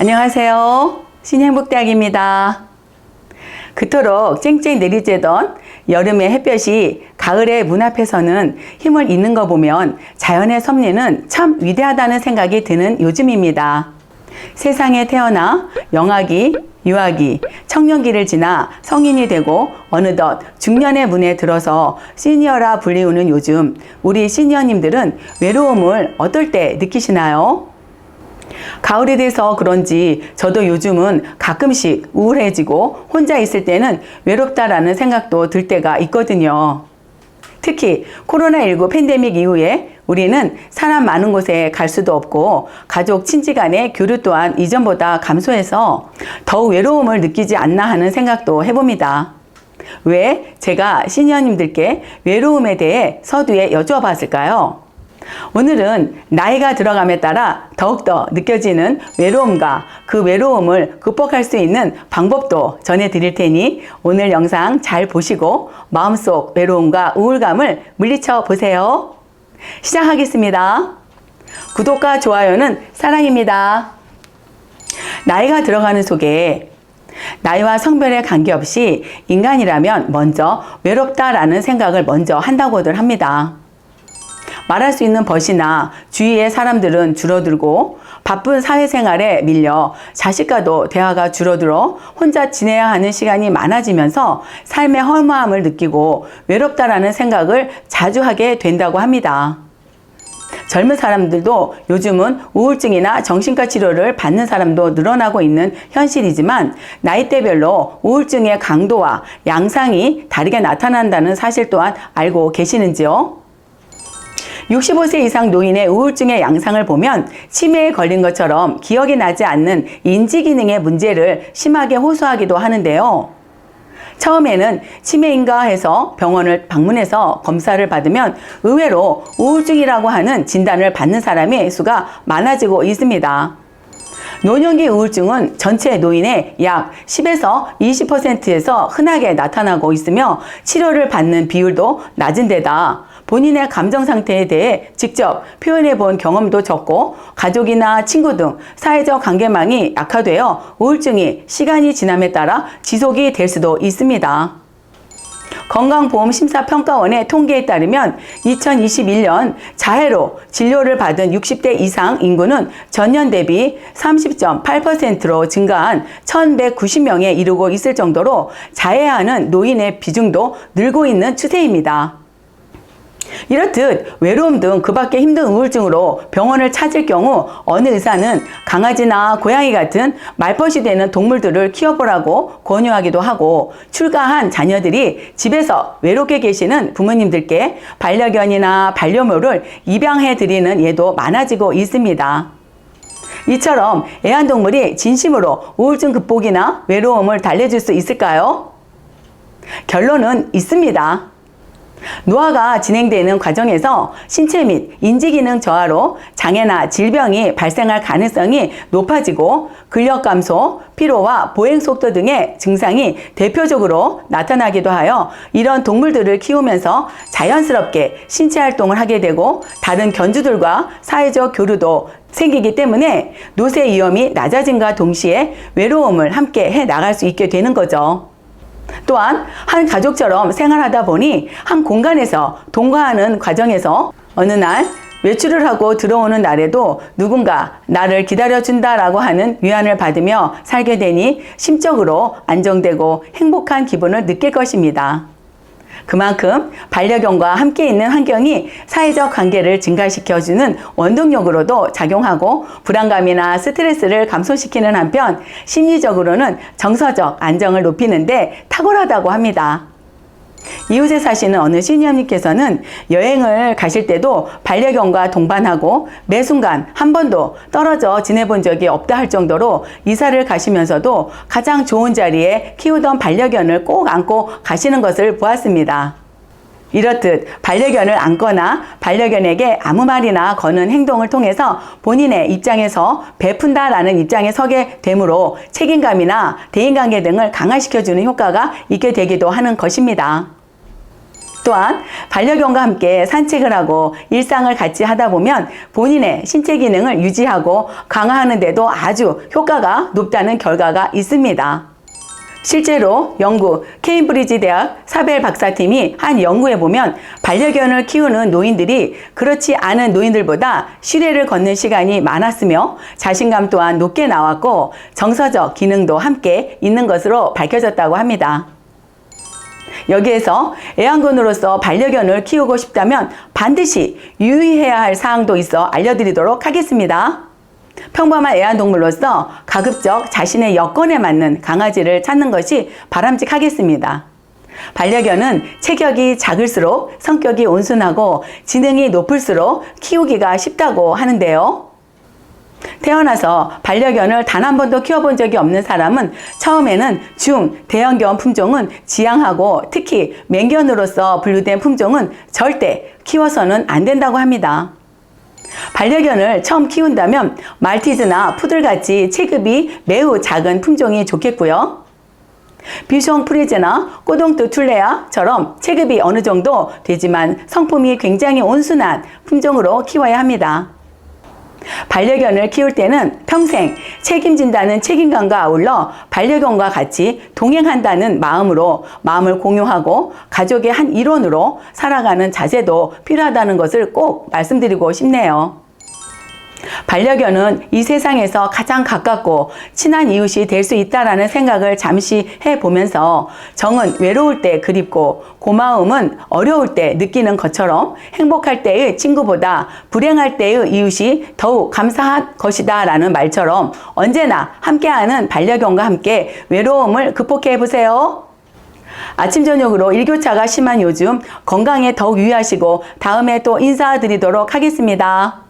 안녕하세요. 신행복대학입니다. 그토록 쨍쨍 내리쬐던 여름의 햇볕이 가을의 문 앞에서는 힘을 잃는 거 보면 자연의 섭리는 참 위대하다는 생각이 드는 요즘입니다. 세상에 태어나 영아기, 유아기, 청년기를 지나 성인이 되고 어느덧 중년의 문에 들어서 시니어라 불리우는 요즘 우리 시니어님들은 외로움을 어떨 때 느끼시나요? 가을이 돼서 그런지 저도 요즘은 가끔씩 우울해지고 혼자 있을 때는 외롭다라는 생각도 들 때가 있거든요. 특히 코로나19 팬데믹 이후에 우리는 사람 많은 곳에 갈 수도 없고 가족 친지 간의 교류 또한 이전보다 감소해서 더욱 외로움을 느끼지 않나 하는 생각도 해봅니다. 왜 제가 시니어님들께 외로움에 대해 서두에 여쭈어 봤을까요? 오늘은 나이가 들어감에 따라 더욱더 느껴지는 외로움과 그 외로움을 극복할 수 있는 방법도 전해드릴 테니 오늘 영상 잘 보시고 마음속 외로움과 우울감을 물리쳐 보세요. 시작하겠습니다. 구독과 좋아요는 사랑입니다. 나이가 들어가는 속에 나이와 성별에 관계없이 인간이라면 먼저 외롭다라는 생각을 먼저 한다고들 합니다. 말할 수 있는 벗이나 주위의 사람들은 줄어들고 바쁜 사회생활에 밀려 자식과도 대화가 줄어들어 혼자 지내야 하는 시간이 많아지면서 삶의 허무함을 느끼고 외롭다라는 생각을 자주 하게 된다고 합니다. 젊은 사람들도 요즘은 우울증이나 정신과 치료를 받는 사람도 늘어나고 있는 현실이지만 나이대별로 우울증의 강도와 양상이 다르게 나타난다는 사실 또한 알고 계시는지요? 65세 이상 노인의 우울증의 양상을 보면 치매에 걸린 것처럼 기억이 나지 않는 인지 기능의 문제를 심하게 호소하기도 하는데요. 처음에는 치매인가 해서 병원을 방문해서 검사를 받으면 의외로 우울증이라고 하는 진단을 받는 사람의 수가 많아지고 있습니다. 노년기 우울증은 전체 노인의 약 10에서 20%에서 흔하게 나타나고 있으며 치료를 받는 비율도 낮은 데다 본인의 감정 상태에 대해 직접 표현해 본 경험도 적고 가족이나 친구 등 사회적 관계망이 약화되어 우울증이 시간이 지남에 따라 지속이 될 수도 있습니다. 건강보험심사평가원의 통계에 따르면 2021년 자해로 진료를 받은 60대 이상 인구는 전년 대비 30.8%로 증가한 1,190명에 이르고 있을 정도로 자해하는 노인의 비중도 늘고 있는 추세입니다. 이렇듯 외로움 등 그 밖에 힘든 우울증으로 병원을 찾을 경우 어느 의사는 강아지나 고양이 같은 말벗이 되는 동물들을 키워보라고 권유하기도 하고 출가한 자녀들이 집에서 외롭게 계시는 부모님들께 반려견이나 반려묘를 입양해 드리는 예도 많아지고 있습니다. 이처럼 애완동물이 진심으로 우울증 극복이나 외로움을 달래줄 수 있을까요? 결론은 있습니다. 노화가 진행되는 과정에서 신체 및 인지기능 저하로 장애나 질병이 발생할 가능성이 높아지고 근력 감소, 피로와 보행 속도 등의 증상이 대표적으로 나타나기도 하여 이런 동물들을 키우면서 자연스럽게 신체 활동을 하게 되고 다른 견주들과 사회적 교류도 생기기 때문에 노쇠 위험이 낮아짐과 동시에 외로움을 함께 해 나갈 수 있게 되는 거죠. 또한 한 가족처럼 생활하다 보니 한 공간에서 동거하는 과정에서 어느 날 외출을 하고 들어오는 날에도 누군가 나를 기다려준다라고 하는 위안을 받으며 살게 되니 심적으로 안정되고 행복한 기분을 느낄 것입니다. 그만큼 반려견과 함께 있는 환경이 사회적 관계를 증가시켜주는 원동력으로도 작용하고 불안감이나 스트레스를 감소시키는 한편 심리적으로는 정서적 안정을 높이는데 탁월하다고 합니다. 이웃에 사시는 어느 시니어님께서는 여행을 가실 때도 반려견과 동반하고 매 순간 한 번도 떨어져 지내본 적이 없다 할 정도로 이사를 가시면서도 가장 좋은 자리에 키우던 반려견을 꼭 안고 가시는 것을 보았습니다. 이렇듯 반려견을 안거나 반려견에게 아무 말이나 거는 행동을 통해서 본인의 입장에서 베푼다라는 입장에 서게 되므로 책임감이나 대인관계 등을 강화시켜주는 효과가 있게 되기도 하는 것입니다. 또한 반려견과 함께 산책을 하고 일상을 같이 하다 보면 본인의 신체 기능을 유지하고 강화하는 데도 아주 효과가 높다는 결과가 있습니다. 실제로 영국 케임브리지 대학 사벨 박사팀이 한 연구에 보면 반려견을 키우는 노인들이 그렇지 않은 노인들보다 시대를 걷는 시간이 많았으며 자신감 또한 높게 나왔고 정서적 기능도 함께 있는 것으로 밝혀졌다고 합니다. 여기에서 애완견으로서 반려견을 키우고 싶다면 반드시 유의해야 할 사항도 있어 알려드리도록 하겠습니다. 평범한 애완동물로서 가급적 자신의 여건에 맞는 강아지를 찾는 것이 바람직하겠습니다. 반려견은 체격이 작을수록 성격이 온순하고 지능이 높을수록 키우기가 쉽다고 하는데요. 태어나서 반려견을 단 한 번도 키워본 적이 없는 사람은 처음에는 중, 대형견 품종은 지양하고 특히 맹견으로서 분류된 품종은 절대 키워서는 안 된다고 합니다. 반려견을 처음 키운다면 말티즈나 푸들같이 체급이 매우 작은 품종이 좋겠고요. 비숑 프리즈나 꼬동트 툴레아처럼 체급이 어느 정도 되지만 성품이 굉장히 온순한 품종으로 키워야 합니다. 반려견을 키울 때는 평생 책임진다는 책임감과 아울러 반려견과 같이 동행한다는 마음으로 마음을 공유하고 가족의 한 일원으로 살아가는 자세도 필요하다는 것을 꼭 말씀드리고 싶네요. 반려견은 이 세상에서 가장 가깝고 친한 이웃이 될 수 있다라는 생각을 잠시 해보면서 정은 외로울 때 그립고 고마움은 어려울 때 느끼는 것처럼 행복할 때의 친구보다 불행할 때의 이웃이 더욱 감사한 것이다 라는 말처럼 언제나 함께하는 반려견과 함께 외로움을 극복해 보세요. 아침 저녁으로 일교차가 심한 요즘 건강에 더욱 유의하시고 다음에 또 인사드리도록 하겠습니다.